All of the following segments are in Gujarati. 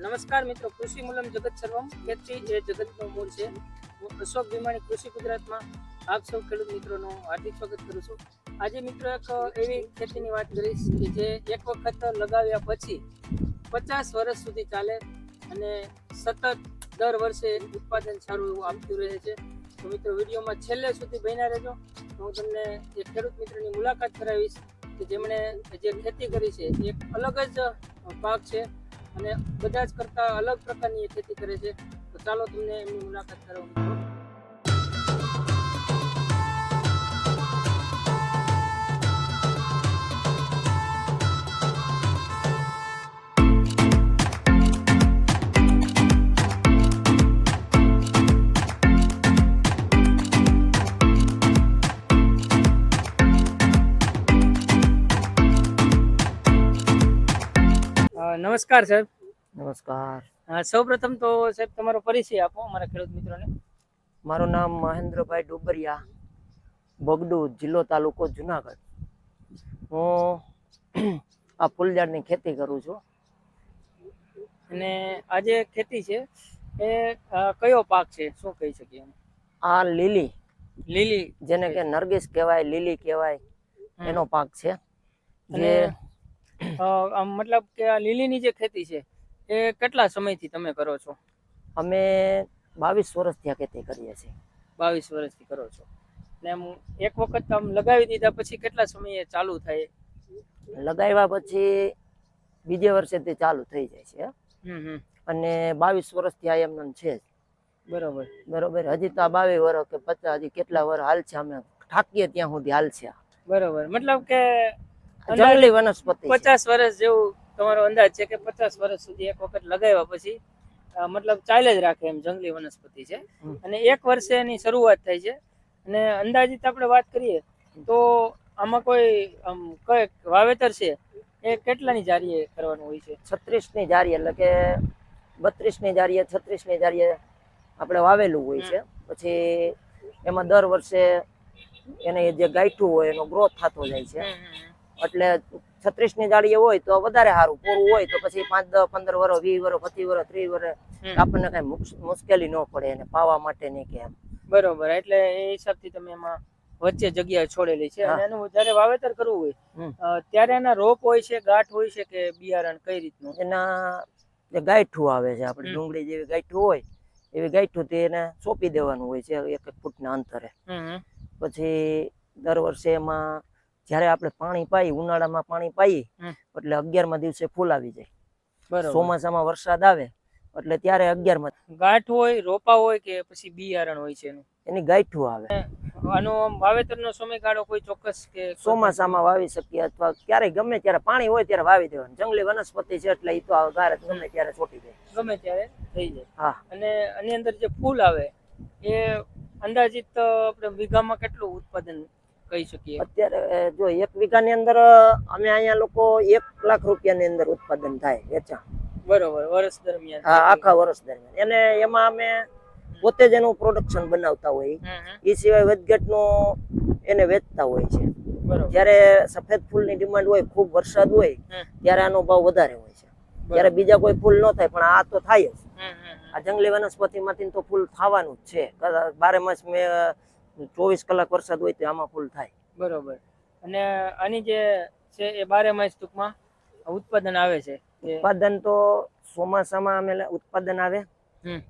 નમસ્કાર મિત્રો, કૃષિ મૂલમ જગત સર્વમ ખેતી એ જગતનું મૂળ છે. હું અશોક ભીમાણી, કૃષિ ગુજરાતમાં આપ સૌ ખેડૂત મિત્રોનું હાર્દિક સ્વાગત કરું છું. આજે મિત્રો એક એવી ખેતીની વાત કરીશ કે જે એક વખત લગાવ્યા પછી પચાસ વર્ષ સુધી ચાલે અને સતત દર વર્ષે ઉત્પાદન સારું એવું આપતું રહે છે. તો મિત્રો, વિડીયોમાં છેલ્લે સુધી બન્યા રહેજો. હું તમને એક ખેડૂત મિત્રની મુલાકાત કરાવીશ કે જેમણે જે ખેતી કરી છે, એ એક અલગ જ પાક છે. અને બધા જ કરતા અલગ પ્રકારની એ ખેતી કરે છે. તો ચાલો તમને એમની મુલાકાત કરાવું. નમસ્કાર સાહેબ. નમસ્કાર. સૌ પ્રથમ તો સાહેબ તમારો પરિચય આપો અમારા ખેડૂત મિત્રોને. મારું નામ મહેન્દ્રભાઈ ડુબરિયા બગડુ જિલ્લો તાલુકો જુનાગઢ. હું આ ફૂલઝાડની ખેતી કરું છું. અને આ જે ખેતી છે એ કયો પાક છે? શું કહી શકીએ? આ લીલી લીલી. જેને કે નરગીસ કહેવાય લીલી કહેવાય એનો પાક છે. જે આમ મતલબ કે આ લીલીની જે ખેતી છે એ કેટલા સમયથી તમે કરો છો? અમે બાવીસ વર્ષથી આ ખેતી કરીએ છીએ. બાવીસ વર્ષથી કરો છો. ને એમ એક વખત આમ લગાવી દીધા પછી કેટલા સમયે ચાલુ થાય? લગાવ્યા પછી બીજે વર્ષે તે ચાલુ થઈ જાય છે અને બાવીસ વર્ષથી આ એમને છે. બરોબર. બરોબર? હજી તો આ બાવીસ વર્ષ કે પચાસ હજી કેટલા વર્ષ હાલ છે અમે ઠાકીએ ત્યાં સુધી હાલ છે. બરોબર. મતલબ કે જંગલી વનસ્પતિ પચાસ વર્ષ જેવું તમારો અંદાજ છે કે પચાસ વર્ષ સુધી એક વખત લગાવ્યા પછી મતલબ ચાલે જ રાખે એમ જંગલી વનસ્પતિ છે. અને એક વર્ષે એની શરૂઆત થાય છે. અને અંદાજિત આપણે વાત કરીએ તો આમાં કોઈ આમ કઈ વાવેતર છે એ કેટલાની જારીએ કરવાનું હોય છે? છત્રીસની જારી એટલે કે બત્રીસની જારીએ છત્રીસની જારીએ આપણે વાવેલું હોય છે. પછી એમાં દર વર્ષે એને જે ગાંઠું હોય એનો ગ્રોથ થતો જાય છે. એટલે છત્રીસની જાળીએ હોય તો વધારે સારું. પૂરું હોય તો પછી પાંચ દસ પંદર વર્ષ વીસ વર્ષ પચીસ વર્ષ ત્રીસ વર્ષ આપણને કઈ મુશ્કેલી ન પડે એને પાવા માટે નહીં કે એમ. બરોબર એટલે એ હિસાબથી તમે એમાં વચ્ચે જગ્યા છોડેલી છે. અને એનું જ્યારે વાવેતર કરવું હોય ત્યારે એના રોપ હોય છે ગાંઠ હોય છે કે બિયારણ કઈ રીતનું? એના જે ગાંઠું આવે છે આપણે ડુંગળી જેવી ગાંઠું હોય એવી ગાંઠું તે એને સોંપી દેવાનું હોય છે એક એક ફૂટના અંતરે. પછી દર વર્ષે એમાં જ્યારે આપણે પાણી પાઈ ઉનાળામાં પાણી પાઈ. એટલે અગિયારમાં દિવસે ફૂલ આવી જાય. ચોમાસામાં વરસાદ આવે એટલે ત્યારે અગિયારમાં ગાંઠ હોય રોપા હોય કે પછી બિયારણ હોય છે એનું? એની ગાંઠું આવે. આનો વાવેતરનો સમયગાળો કોઈ ચોક્કસ કે ચોમાસામાં વાવી શકીએ અથવા ક્યારે ગમે ત્યારે પાણી હોય ત્યારે વાવી દેવાનું. જંગલી વનસ્પતિ છે એટલે એ તો ગાર ગમે ત્યારે છોટી જાય. ગમે ત્યારે થઈ જાય. હા. અને આની અંદર જે ફૂલ આવે એ અંદાજિત આપણે વીઘામાં કેટલું ઉત્પાદન કહી શકીએ. અત્યારે જો એક વીઘાની અંદર અમે અહીંયા લોકો એક લાખ રૂપિયાની અંદર ઉત્પાદન થાય વેચાણ. બરોબર વર્ષ દરમિયાન. આખા વર્ષ દરમિયાન. એને એમાં અમે પોતે જ એનું પ્રોડક્શન બનાવતા હોય. એ સિવાય વધઘટનું એને વેચતા હોય છે. જ્યારે સફેદ ફૂલની ડિમાન્ડ હોય ખૂબ વરસાદ હોય ત્યારે આનો ભાવ વધારે હોય છે. ત્યારે બીજા કોઈ ફૂલ ન થાય પણ આ તો થાય જ. આ જંગલી વનસ્પતિમાંથી તો ફૂલ થવાનું જ છે. બારે માસ મેં ચોવીસ કલાક વરસાદ હોય તો આમાં ફૂલ થાય. બરોબર. અને આની જે છે એ બારે માસ ટૂંકમાં ઉત્પાદન આવે છે? ઉત્પાદન તો ચોમાસામાં અમે ઉત્પાદન આવે.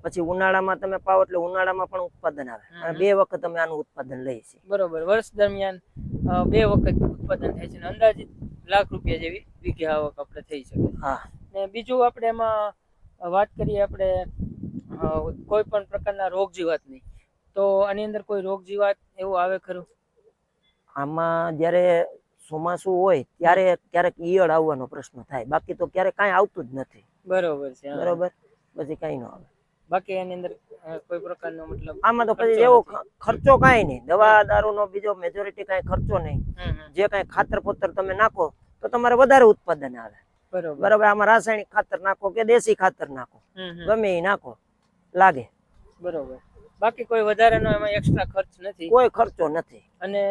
પછી ઉનાળામાં તમે પાવો એટલે ઉનાળામાં પણ ઉત્પાદન આવે. અને બે વખત અમે આનું ઉત્પાદન લઈએ છીએ. બરોબર. વર્ષ દરમિયાન બે વખત ઉત્પાદન થાય છે અંદાજિત લાખ રૂપિયા જેવી વીઘે આવક આપણે થઈ શકે. હા. ને બીજું આપણે એમાં વાત કરીએ આપણે કોઈ પણ પ્રકારના રોગ જીવાતની તો આની અંદર કોઈ રોગ જીવાત એવું આવે ખરું? આમાં જ્યારે ચોમાસું હોય ત્યારે ક્યારેક ઈયળ આવવાનો પ્રશ્ન થાય. બાકી તો ક્યારેક કાંઈ આવતું જ નથી. બરોબર છે બરોબર? પછી કાંઈ ન આવે. બાકી એની અંદર કોઈ પ્રકારનો મતલબ આમાં તો પછી એવો ખર્ચો કાંઈ નહીં. દવા દારૂનો બીજો મેજોરિટી કાંઈ ખર્ચો નહીં. જે કાંઈ ખાતર પોતર તમે નાખો તો તમારે વધારે ઉત્પાદન આવે. બરોબર. બરાબર? આમાં રાસાયણિક ખાતર નાખો કે દેશી ખાતર નાખો. ગમે એ નાખો. લાગે. બરોબર. બાકી કોઈ વધારાનો એમાં એક્સ્ટ્રા ખર્ચ નથી. કોઈ ખર્ચો નથી. અને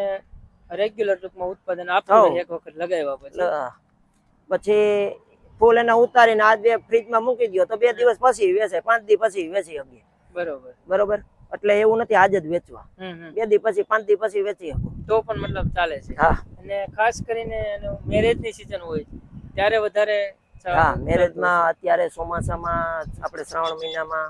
રેગ્યુલર ટૂંકમાં ઉત્પાદન આપતું એક વખત લગાવ્યા પછી. પછી ફૂલ એને ઉતારીને આજ બે ફ્રીજમાં મૂકી દો તો બે દિવસ પછી વેચે પાંચ દિવસ પછી વેચી શકીએ. બરોબર. બરોબર? એટલે એવું નથી આજ જ વેચવા. બે દિવસ પછી પાંચ દિવસ પછી વેચી શકો. તો પણ મતલબ ચાલે છે. હા. અને ખાસ કરીને મેરેજની સિઝન હોય ત્યારે વધારે હા મેરેજમાં અત્યારે ચોમાસામાં આપણે શ્રાવણ મહિનામાં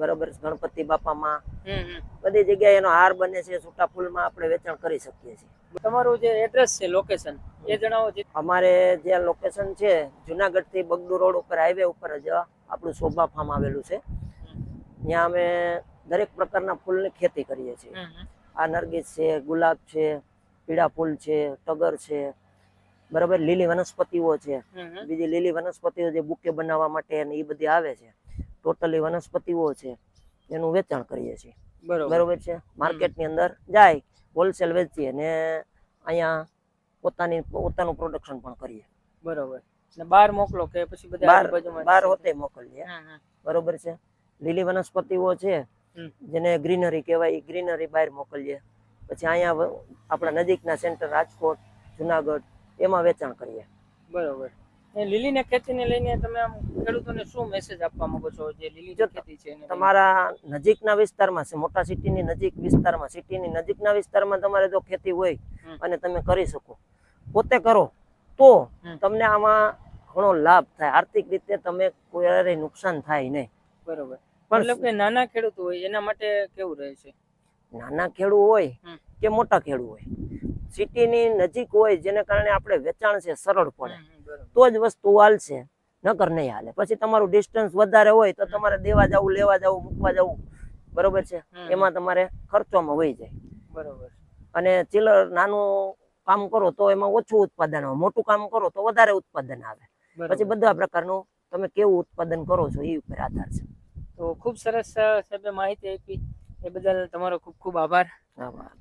બરોબર ગણપતિ બાપામાં. હમ હમ. બધી જગ્યાએ એનો હાર બને છે છૂટા ફૂલમાં આપણે વેચાણ કરી શકીએ છીએ. તમારું જે એડ્રેસ છે લોકેશન એ જણાવો અમારે જે લોકેશન છે જુનાગઢથી બગડુ રોડ ઉપર હાઈવે ઉપર જ આપણું શોભા ફાર્મ આવેલું છે. ત્યાં અમે દરેક પ્રકારના ફૂલની ખેતી કરીએ છીએ. આ નરગીસ છે ગુલાબ છે પીળા ફૂલ છે ટગર છે બરાબર લીલી વનસ્પતિઓ છે. બીજી લીલી વનસ્પતિઓ જે બુકે બનાવવા માટે એ બધી આવે છે. ટોટલી વનસ્પતિઓ છે એનું વેચાણ કરીએ છીએ. બરોબર. છે? માર્કેટની અંદર જાય હોલસેલ વેચીએ ને અહીંયા પોતાની પોતાનું પ્રોડક્શન પણ કરીએ. બરોબર. ને બહાર મોકલો કે પછી બધા બાર છે? હોતે મોકલીએ. બરોબર છે? લીલી વનસ્પતિઓ છે જેને ગ્રીનરી કહેવાય એ ગ્રીનરી બહાર મોકલીએ. પછી અહીંયા આપણા નજીકના સેન્ટર રાજકોટ જુનાગઢ એમાં વેચાણ કરીએ. બરોબર. લીલીની ખેતીને લઈને તમે આમ ખેડૂતોને શું મેસેજ આપવા માંગો છો? જે લીલી જો ખેતી છે? તમારા નજીકના વિસ્તારમાં છે મોટા સિટીની નજીક વિસ્તારમાં સિટીની નજીકના વિસ્તારમાં તમારે જો ખેતી હોય અને તમે કરી શકો પોતે કરો તો તમને આમાં ઘણો લાભ થાય. આર્થિક રીતે તમે કોઈ નુકસાન થાય નહીં. બરોબર. મતલબ કે નાના ખેડૂત હોય એના માટે કેવું રહે છે? નાના ખેડૂત હોય કે મોટા ખેડૂ હોય સિટીની નજીક હોય જેને કારણે આપણે વેચાણ છે સરળ પડે. તો જ વસ્તુ હાલશે. નકર નહીં હાલે. પછી તમારું ડિસ્ટન્સ વધારે હોય તો તમારે દેવા જવું લેવા જવું મૂકવા જવું. બરોબર છે? એમાં તમારે ખર્ચોમાં વહી જાય. બરોબર. અને ચિલર નાનું કામ કરો તો એમાં ઓછું ઉત્પાદન આવે. મોટું કામ કરો તો વધારે ઉત્પાદન આવે. પછી બધા પ્રકારનું તમે કેવું ઉત્પાદન કરો છો એ ઉપર આધાર છે. તો ખૂબ સરસ સાહેબે માહિતી આપી. એ બદલ તમારો ખૂબ ખૂબ આભાર. આભાર.